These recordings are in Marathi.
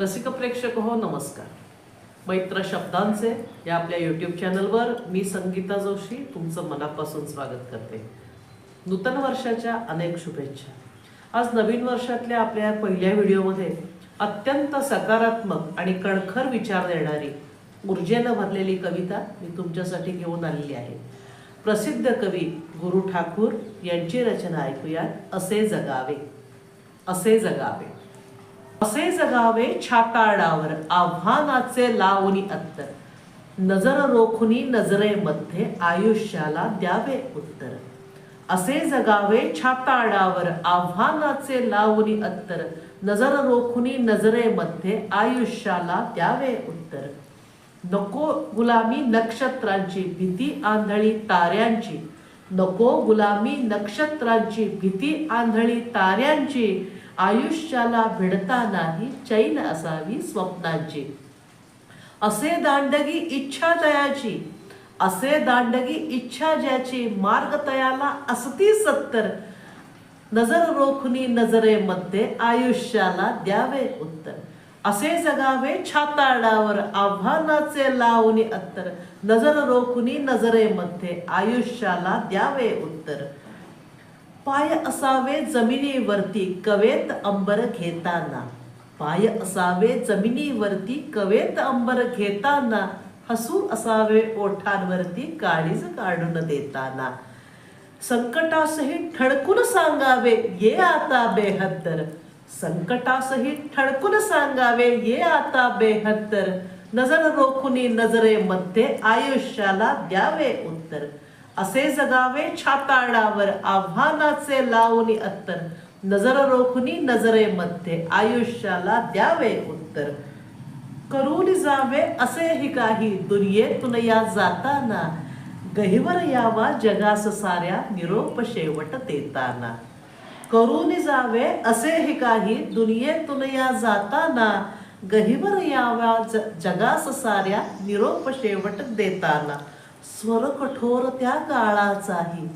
रसिक प्रेक्षक हो नमस्कार. मैत्र शब्दांचे या आपल्या यूट्यूब चॅनलवर मी संगीता जोशी तुमचं मनापासून स्वागत करते. नूतन वर्षाच्या अनेक शुभेच्छा. आज नवीन वर्षातल्या आपल्या पहिल्या व्हिडिओमध्ये अत्यंत सकारात्मक आणि कणखर विचार देणारी ऊर्जेनं भरलेली कविता मी तुमच्यासाठी घेऊन आलेली आहे. प्रसिद्ध कवी गुरु ठाकूर यांची रचना ऐकूयात असे जगावे. असे जगावे. असे जगावे छाताडावर आव्हानाचे लावणी अत्तर. नजर रोखुनी नजरेमध्ये आयुष्याला द्यावे उत्तर. असे जगावे छाताडावर आव्हानाचे लावणी अत्तर. नजर रोखुनी नजरेमध्ये आयुष्याला द्यावे उत्तर. नको गुलामी नक्षत्रांची भीती आंधळी ताऱ्यांची नको गुलामी नक्षत्रांची भीती आंधळी ताऱ्यांची. आयुष्याला भिडता नाही चैन असावी स्वप्नांची. असे दांडगी इच्छा जयाची असे दांडगी इच्छा ज्याची मार्ग तयाला असती सत्तर. नजर रोखणी नजरेमध्ये आयुष्याला द्यावे उत्तर. असे जगावे छाताडावर आव्हानाचे लावणी अत्तर. नजर रोखुनी नजरेमध्ये आयुष्याला द्यावे उत्तर. पाय असावे जमिनीवरती कवेत अंबर घेताना. पाय असावे जमिनीवरती कवेत अंबर घेताना. हसू असावे ओठांवरती काळीज काढून देताना. संकटासही ठळकून सांगावे ये आता बेहत्तर. संकटासही ठळकून सांगावे ये आता बेहत्तर. नजर रोखुनी नजरेमध्ये आयुष्याला द्यावे उत्तर. असे जगावे छाताळावर आव्हानाचे लावणी अत्तर. नजर रोखुनी नजरेमध्ये आयुष्याला द्यावे उत्तर. करून जावे असेही काही दुर्येतून या जाताना. गहिवर यावा जगास साऱ्या निरोप शेवट देताना. करून जावे असेही काही दुनियेतून या जाताना गहिवर याव्या ज जगास साऱ्या निरोप शेवट देताना. स्वर कठोर त्या काळाचाही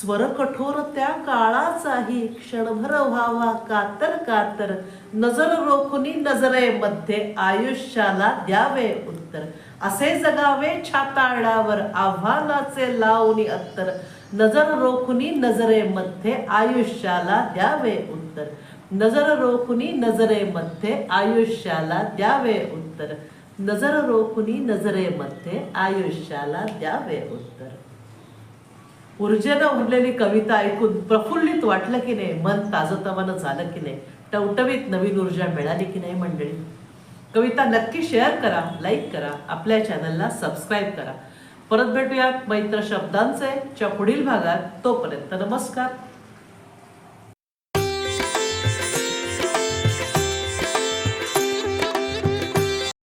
स्वर कठोर त्या काळाचाही क्षणभर व्हावा कातर कातर. नजर रोखुनी नजरेमध्ये आयुष्याला द्यावे उत्तर. असे जगावे छाताळावर आव्हानाचे लावणी अत्तर. नजर रोखुनी नजरेमध्ये आयुष्याला द्यावे उत्तर. नजर रोखुनी नजरेमध्ये आयुष्याला द्यावे उत्तर. नजर रोखुनी नजरेमध्ये आयुष्याला द्यावे उत्तर. ऊर्जेनं उरलेली कविता ऐकून प्रफुल्लित वाटलं की नाही? मन ताजतवानं झालं की नाही? टवटवीत नवीन ऊर्जा मिळाली की नाही मंडळी? कविता नक्की शेअर करा लाईक करा आपल्या चॅनलला सबस्क्राईब करा. परत भेटूयात मैत्र शब्दांचे च्या पुढील भागात. तोपर्यंत नमस्कार.